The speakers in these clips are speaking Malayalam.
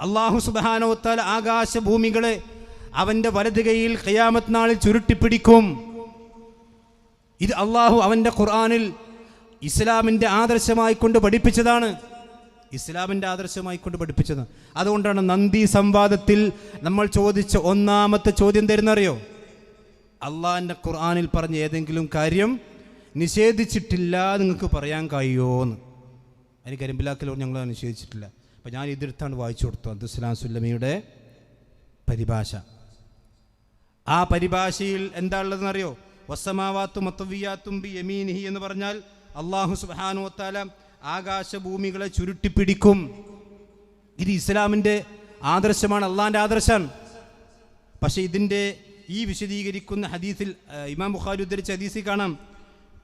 അള്ളാഹു സുബാനോത്താൽ ആകാശഭൂമികളെ അവന്റെ വലത് കൈയിൽ ഖിയാമത്ത് നാളിൽ ചുരുട്ടിപ്പിടിക്കും. ഇത് അള്ളാഹു അവന്റെ ഖുർആാനിൽ ഇസ്ലാമിന്റെ ആദർശമായി കൊണ്ട് പഠിപ്പിച്ചതാണ്. ഇസ്ലാമിന്റെ ആദർശമായി കൊണ്ട് പഠിപ്പിച്ചത് അതുകൊണ്ടാണ് നന്ദി സംവാദത്തിൽ നമ്മൾ ചോദിച്ച ഒന്നാമത്തെ ചോദ്യം തരുന്നറിയോ അള്ളാഹിന്റെ ഖുർആാനിൽ പറഞ്ഞ ഏതെങ്കിലും കാര്യം നിഷേധിച്ചിട്ടില്ല നിങ്ങൾക്ക് പറയാൻ കഴിയുമോന്ന് അതിന് കരിമ്പിലാക്കലോട് ഞങ്ങൾ നിഷേധിച്ചിട്ടില്ല. അപ്പം ഞാൻ ഇതെടുത്താണ് വായിച്ചു കൊടുത്തു അബ്ദുസ്ലാം സുല്ലമിയുടെ പരിഭാഷ. ആ പരിഭാഷയിൽ എന്താ ഉള്ളതെന്നറിയോ വസമാവാത്തു മത്തവിയാത്തും ബി യമീനിഹി എന്ന് പറഞ്ഞാൽ അള്ളാഹു സുബാനു വത്താല ആകാശഭൂമികളെ ചുരുട്ടിപ്പിടിക്കും. ഇത് ഇസ്ലാമിന്റെ ആദർശമാണ് അള്ളാഹിന്റെ ആദർശം പക്ഷേ ഇതിന്റെ ഈ വിശദീകരിക്കുന്ന ഹദീസിൽ ഇമാം ബുഖാരി ഉദ്ധരിച്ച ഹദീസിൽ കാണാം.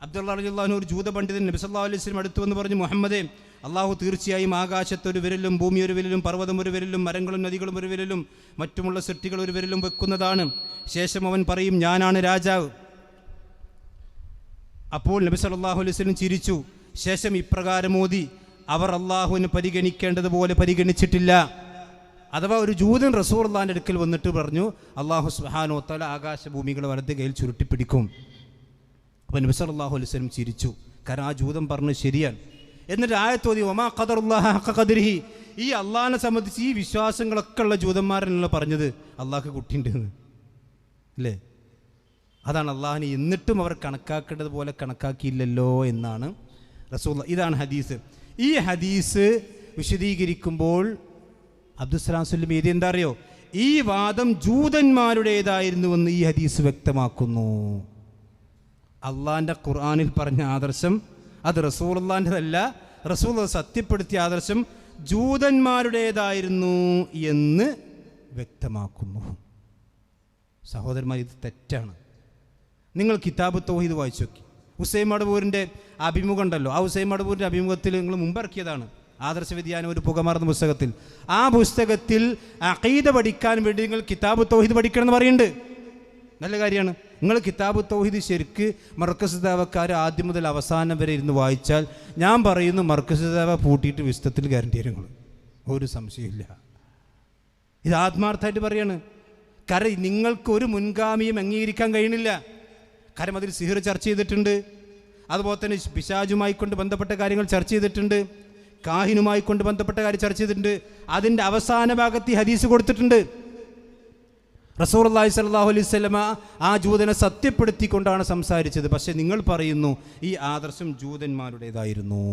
അബ്ദുള്ള അലിള്ളാഹു ഒരു ജൂത പണ്ഡിതൻ നബി സല്ലാ അലൈഹി അടുത്തു എന്ന് പറഞ്ഞു മുഹമ്മദേ അള്ളാഹു തീർച്ചയായും ആകാശത്തൊരു വിരലും ഭൂമി ഒരു വിരലും പർവതം ഒരു വിരലും മരങ്ങളും നദികളും ഒരു വിരലും മറ്റുമുള്ള സൃഷ്ടികൾ ഒരു വിരലും വെക്കുന്നതാണ്. ശേഷം അവൻ പറയും ഞാനാണ് രാജാവ്. അപ്പോൾ നബി സല്ലല്ലാഹു അലൈഹി ചിരിച്ചു. ശേഷം ഇപ്രകാരം ഓതി അവർ അള്ളാഹുവിന് പരിഗണിക്കേണ്ടതുപോലെ പരിഗണിച്ചിട്ടില്ല. അഥവാ ഒരു ജൂതൻ റസൂർ അടുക്കൽ വന്നിട്ട് പറഞ്ഞു അള്ളാഹു സുഹാനോ തല ആകാശഭൂമികളെ വലത് കയ്യിൽ ചുരുട്ടിപ്പിടിക്കും. അപ്പോൾ നബി സല്ലല്ലാഹു അലൈഹി ചിരിച്ചു. കാരണം ആ ജൂതം പറഞ്ഞു ശരിയാണ്. എന്നിട്ട് ആയത്തോതി ഒമാ ഖദറുല്ലാഹ ഖദർഹി ഈ അള്ളാഹിനെ സംബന്ധിച്ച് ഈ വിശ്വാസങ്ങളൊക്കെ ഉള്ള ജൂതന്മാരനല്ല പറഞ്ഞത്. അള്ളാഹ്ക്ക് കുട്ടിയുണ്ടെന്ന് അല്ലേ? അതാണ് അള്ളാഹിനെ എന്നിട്ടും അവർ കണക്കാക്കേണ്ടത് പോലെ കണക്കാക്കിയില്ലല്ലോ എന്നാണ് റസൂൽ ഇതാണ് ഹദീസ്. ഈ ഹദീസ് വിശദീകരിക്കുമ്പോൾ അബ്ദുസ്ലാം സ്വല്ലം ഇത് എന്താ അറിയോ? ഈ വാദം ജൂതന്മാരുടേതായിരുന്നുവെന്ന് ഈ ഹദീസ് വ്യക്തമാക്കുന്നു. അള്ളാഹിന്റെ ഖുർആാനിൽ പറഞ്ഞ ആദർശം അത് റസൂള്ളാന്റെതല്ല റസൂൾ സത്യപ്പെടുത്തിയ ആദർശം ജൂതന്മാരുടേതായിരുന്നു എന്ന് വ്യക്തമാക്കുന്നു. സഹോദരന്മാർ ഇത് തെറ്റാണ്. നിങ്ങൾ കിതാബ് തൗഹീദ് വായിച്ചു നോക്കി. ഹുസൈൻ മടവൂരിന്റെ അഭിമുഖം ഉണ്ടല്ലോ. ആ ഹുസൈൻ മടവൂരിന്റെ അഭിമുഖത്തിൽ നിങ്ങൾ മുമ്പിറക്കിയതാണ് ആദർശ വ്യതിയാനം ഒരു പുകമാർന്ന പുസ്തകത്തിൽ. ആ പുസ്തകത്തിൽ അഖീദ പഠിക്കാൻ വേണ്ടി നിങ്ങൾ കിതാബ് തൗഹീദ് പഠിക്കണം എന്ന് പറയുന്നുണ്ട്. നല്ല കാര്യമാണ്. നിങ്ങൾ കിതാബ് തൗഹിദ് ശരിക്ക് മർക്കസ് ദേവക്കാർ ആദ്യം മുതൽ അവസാനം വരെ ഇരുന്ന് വായിച്ചാൽ ഞാൻ പറയുന്നു മർക്കസ് ദേവ പൂട്ടിയിട്ട് വിശുദ്ധത്തിൽ ഗ്യാരണ്ടി നിങ്ങൾ ഒരു സംശയമില്ല ഇത് ആത്മാർത്ഥമായിട്ട് പറയാണ്. കര നിങ്ങൾക്ക് ഒരു മുൻഗാമിയും അംഗീകരിക്കാൻ കഴിയണില്ല കാരണം അതിൽ സിഹിർ ചർച്ച ചെയ്തിട്ടുണ്ട്. അതുപോലെ തന്നെ പിശാജുമായി കൊണ്ട് ബന്ധപ്പെട്ട കാര്യങ്ങൾ ചർച്ച ചെയ്തിട്ടുണ്ട്. കാഹിനുമായി കൊണ്ട് ബന്ധപ്പെട്ട കാര്യം ചർച്ച ചെയ്തിട്ടുണ്ട്. അതിന്റെ അവസാന ഭാഗത്ത് ഹദീസ് കൊടുത്തിട്ടുണ്ട്. റസൂർ അള്ളാഹി സല്ലാഹു അലൈഹി സ്വലമ ആ ജൂതനെ സത്യപ്പെടുത്തിക്കൊണ്ടാണ് സംസാരിച്ചത്. പക്ഷേ നിങ്ങൾ പറയുന്നു ഈ ആദർശം ജൂതന്മാരുടേതായിരുന്നു.